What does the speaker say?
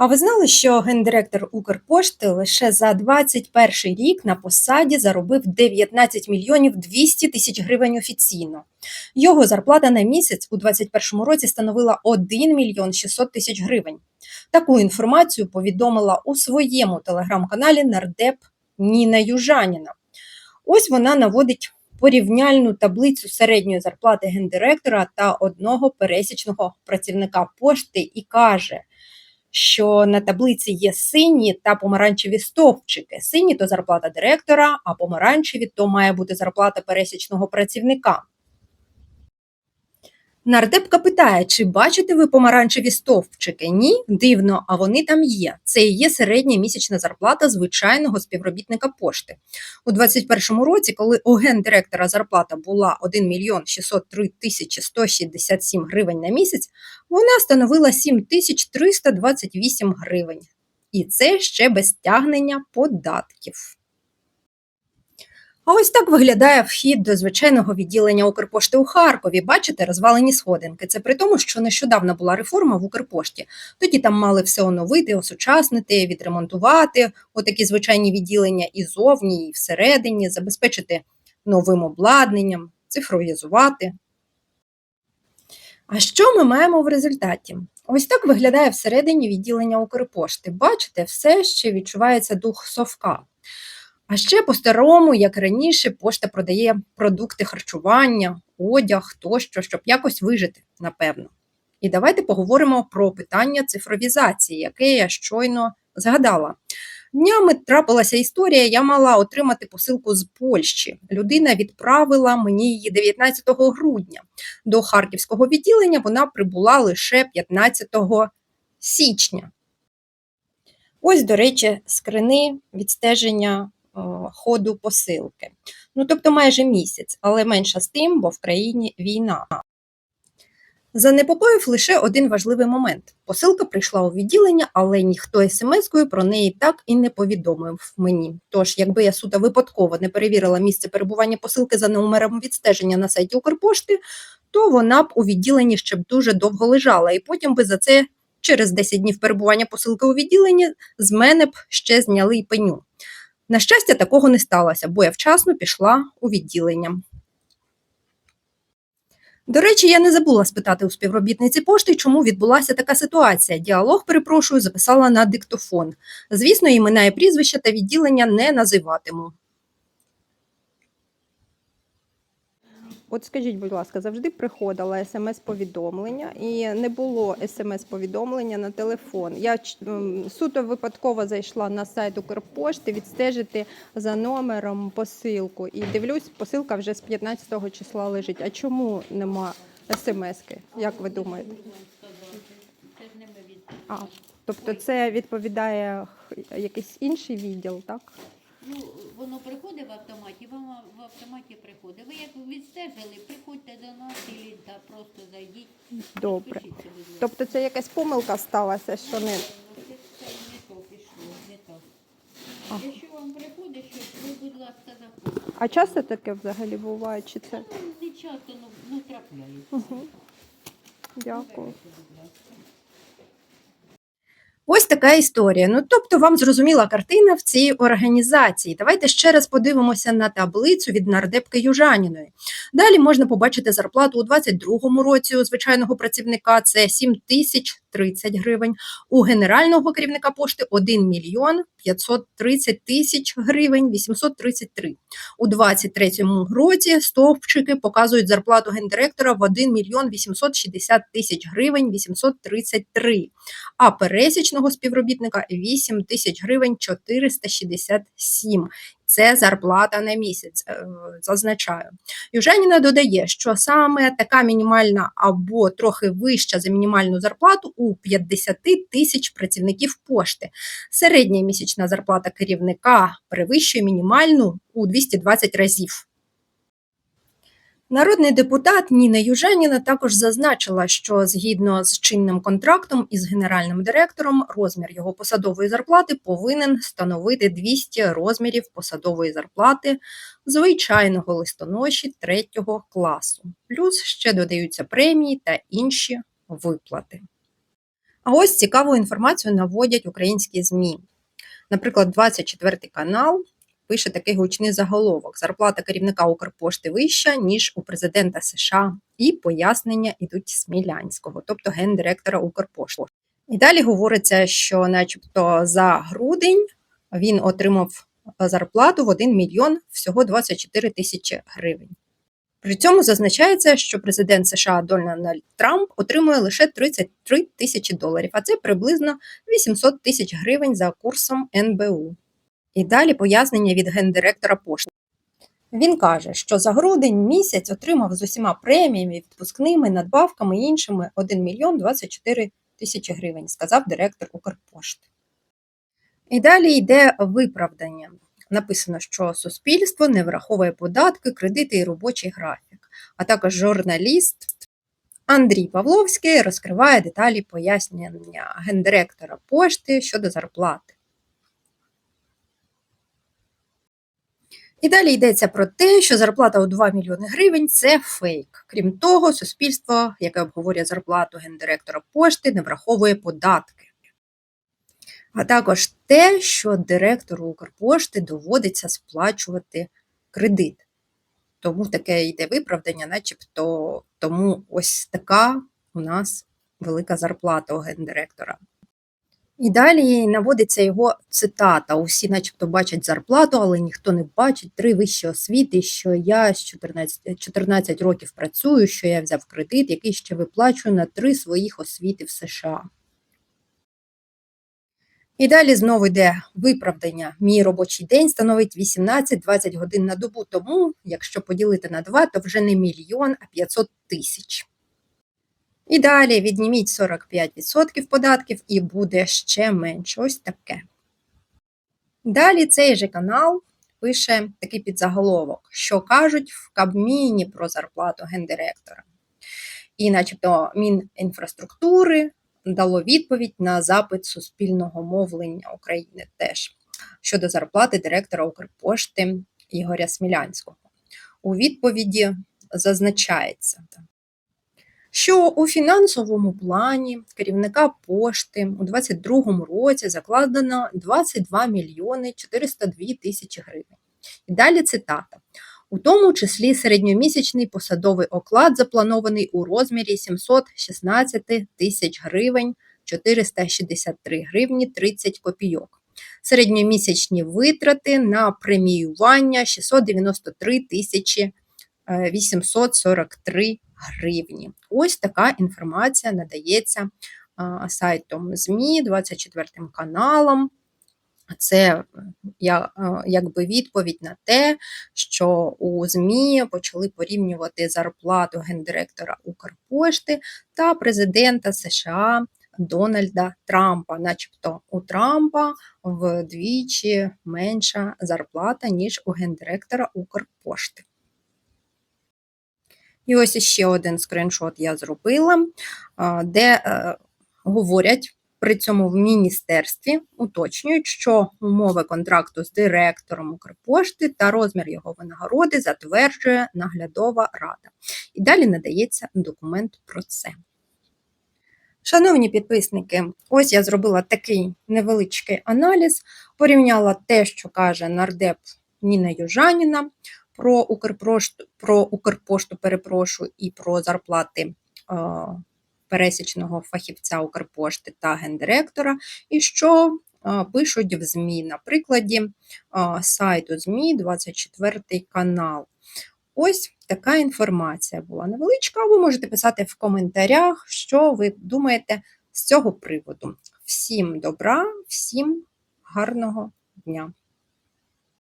А ви знали, що гендиректор Укрпошти лише за 21 рік на посаді заробив 19 мільйонів 200 тисяч гривень офіційно. Його зарплата на місяць у 2021 році становила 1 мільйон 600 тисяч гривень. Таку інформацію повідомила у своєму телеграм-каналі нардеп Ніна Южаніна. Ось вона наводить порівняльну таблицю середньої зарплати гендиректора та одного пересічного працівника пошти і каже, що на таблиці є сині та помаранчеві стовпчики. Сині то зарплата директора, а помаранчеві то має бути зарплата пересічного працівника. Нардепка питає, чи бачите ви помаранчеві стовпчики? Ні, дивно, а вони там є. Це і є середня місячна зарплата звичайного співробітника пошти. У 2021 році, коли у гендиректора зарплата була 1 мільйон 603 тисячі 167 гривень на місяць, вона становила 7 тисяч 328 гривень. І це ще без стягнення податків. А ось так виглядає вхід до звичайного відділення Укрпошти у Харкові. Бачите, розвалені сходинки. Це при тому, що нещодавно була реформа в Укрпошті. Тоді там мали все оновити, осучаснити, відремонтувати, отакі звичайні відділення і зовні, і всередині, забезпечити новим обладнанням, цифровізувати. А що ми маємо в результаті? Ось так виглядає всередині відділення Укрпошти. Бачите, все ще відчувається дух совка. А ще по-старому, як раніше, пошта продає продукти харчування, одяг тощо, щоб якось вижити, напевно. І давайте поговоримо про питання цифровізації, яке я щойно згадала. Днями трапилася історія, я мала отримати посилку з Польщі. Людина відправила мені її 19 грудня. До харківського відділення вона прибула лише 15 січня. Ось, до речі, скрини відстеження ходу посилки. Ну, тобто майже місяць, але менше з тим, бо в країні війна. Занепокоїв лише один важливий момент. Посилка прийшла у відділення, але ніхто смс-кою про неї так і не повідомив мені. Тож, якби я суто випадково не перевірила місце перебування посилки за номером відстеження на сайті Укрпошти, то вона б у відділенні ще б дуже довго лежала, і потім би за це через 10 днів перебування посилки у відділенні з мене б ще зняли й пеню. На щастя, такого не сталося, бо я вчасно пішла у відділення. До речі, я не забула спитати у співробітниці пошти, чому відбулася така ситуація. Діалог, перепрошую, записала на диктофон. Звісно, імена і прізвища та відділення не називатиму. От скажіть, будь ласка, завжди приходила смс-повідомлення і не було смс-повідомлення на телефон. Я суто випадково зайшла на сайт Укрпошти відстежити за номером посилку і дивлюсь, посилка вже з 15-го числа лежить. А чому нема смс-ки? Як ви думаєте? А, тобто це відповідає якийсь інший відділ, так? Ну, воно приходить в в автоматі приходить. Ви як відстежили, приходьте до нас і просто зайдіть. Добре. Пишіться, будь ласка. Тобто це якась помилка сталася, що не Це це не то пішло, не то. Ага. Якщо вам приходить щось, ви, будь ласка, заходьте. А часто таке взагалі буває? Чи це? Ну, не часто, ну, ну трапляється. Угу. Дякую. Будь ласка. Ось така історія. Ну, тобто, вам зрозуміла картина в цій організації. Давайте ще раз подивимося на таблицю від нардепки Южаніної. Далі можна побачити зарплату у 2022 році у звичайного працівника це 7 тисяч 30 гривень. У генерального керівника пошти 1 мільйон 530 тисяч гривень 833. У 2023 році стовпчики показують зарплату гендиректора в 1 мільйон 860 тисяч гривень 833 а пересічного співробітника 8 тисяч гривень 467. Це зарплата на місяць, е, зазначаю. Южаніна додає, що саме така мінімальна або трохи вища за мінімальну зарплату у 50 тисяч працівників пошти. Середня місячна зарплата керівника перевищує мінімальну у 220 разів. Народний депутат Ніна Южаніна також зазначила, що згідно з чинним контрактом із генеральним директором розмір його посадової зарплати повинен становити 200 розмірів посадової зарплати звичайного листоноші третього класу. Плюс ще додаються премії та інші виплати. А ось цікаву інформацію наводять українські ЗМІ. Наприклад, 24 канал пише такий гучний заголовок: зарплата керівника Укрпошти вища, ніж у президента США, і пояснення йдуть Смілянського, тобто гендиректора Укрпошти. І далі говориться, що, начебто, за грудень він отримав зарплату в 1 мільйон всього 24 тисячі гривень. При цьому зазначається, що президент США Дональд Трамп отримує лише 33 тисячі доларів, а це приблизно 800 тисяч гривень за курсом НБУ. І далі пояснення від гендиректора пошти. Він каже, що за грудень місяць отримав з усіма преміями, відпускними, надбавками і іншими 1 мільйон 24 тисячі гривень, сказав директор Укрпошти. І далі йде виправдання. Написано, що суспільство не враховує податки, кредити і робочий графік. А також журналіст Андрій Павловський розкриває деталі пояснення гендиректора пошти щодо зарплати. І далі йдеться про те, що зарплата у 2 мільйони гривень це фейк. Крім того, суспільство, яке обговорює зарплату гендиректора пошти, не враховує податки. А також те, що директору Укрпошти доводиться сплачувати кредит. Тому таке йде виправдання, начебто тому ось така у нас велика зарплата у гендиректора. І далі наводиться його цитата: усі, начебто, бачать зарплату, але ніхто не бачить три вищі освіти, що я з 14, 14 років працюю, що я взяв кредит, який ще виплачую на три своїх освіти в США. І далі знову йде виправдання. Мій робочий день становить 18-20 годин на добу. Тому, якщо поділити на 2, то вже не мільйон, а 500 тисяч. І далі відніміть 45% податків і буде ще менше. Ось таке. Далі цей же канал пише такий підзаголовок, що кажуть в Кабміні про зарплату гендиректора. І, начебто, Мінінфраструктури дало відповідь на запит суспільного мовлення України теж щодо зарплати директора Укрпошти Ігоря Смілянського. У відповіді зазначається, що у фінансовому плані керівника пошти у 2022 році закладено 22 мільйони 402 тисячі гривень. І далі цитата. У тому числі середньомісячний посадовий оклад запланований у розмірі 716 тисяч гривень 463 гривні 30 копійок. Середньомісячні витрати на преміювання 693 тисячі 843 гривні. Ось така інформація надається сайтом ЗМІ, 24 каналом. Це якби відповідь на те, що у ЗМІ почали порівнювати зарплату гендиректора Укрпошти та президента США Дональда Трампа, начебто у Трампа вдвічі менша зарплата, ніж у гендиректора Укрпошти. І ось ще один скріншот я зробила, де говорять. При цьому в міністерстві уточнюють, що умови контракту з директором Укрпошти та розмір його винагороди затверджує наглядова рада. І далі надається документ про це. Шановні підписники, ось я зробила такий невеличкий аналіз, порівняла те, що каже нардеп Ніна Южаніна про Укрпошту, про Укрпошту перепрошую, і про зарплати пересічного фахівця Укрпошти та гендиректора, і що пишуть в ЗМІ, на прикладі сайту ЗМІ 24 канал. Ось така інформація була невеличка. Ви можете писати в коментарях, що ви думаєте з цього приводу. Всім добра, всім гарного дня!